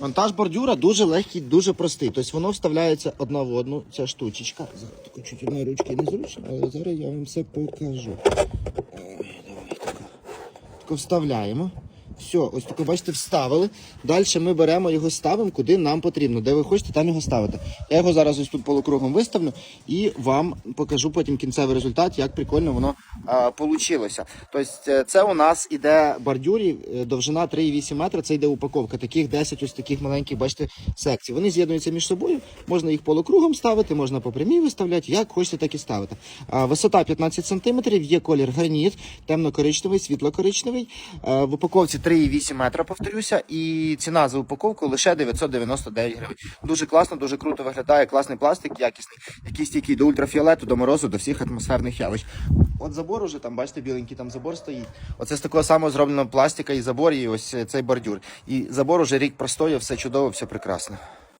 Монтаж бордюра дуже легкий, дуже простий. Тобто воно вставляється одна в одну, ця штучечка. Зараз таку чуть одної ручки незручно, але зараз я вам все покажу. Ой, давай тако. Тако вставляємо. Все, ось тако, бачите, вставили. Далі ми беремо його, ставимо, куди нам потрібно. Де ви хочете, там його ставити. Я його зараз ось тут полукругом виставлю і вам покажу потім кінцевий результат, як прикольно воно получилося. Тобто е, це у нас іде бордюрів, е, довжина 3,8 метра, це йде упаковка. Таких 10 ось таких маленьких, бачите, секцій. Вони з'єднуються між собою. Можна їх полукругом ставити, можна по прямій виставляти, як хочете, так і ставити. Висота 15 см, є колір граніт, темно-коричневий, світло-коричневий. Е, в упаковці 3,8 метра, повторюся, і ціна за упаковку лише 999 гривень. Дуже класно, дуже круто виглядає, класний пластик, якісний, який стійкий до ультрафіолету, до морозу, до всіх атмосферних явищ. От забор уже там, бачите, біленький там забор стоїть. Оце з такого самого зробленого пластика і забор, і ось цей бордюр. І забор уже рік простояв, все чудово, все прекрасно.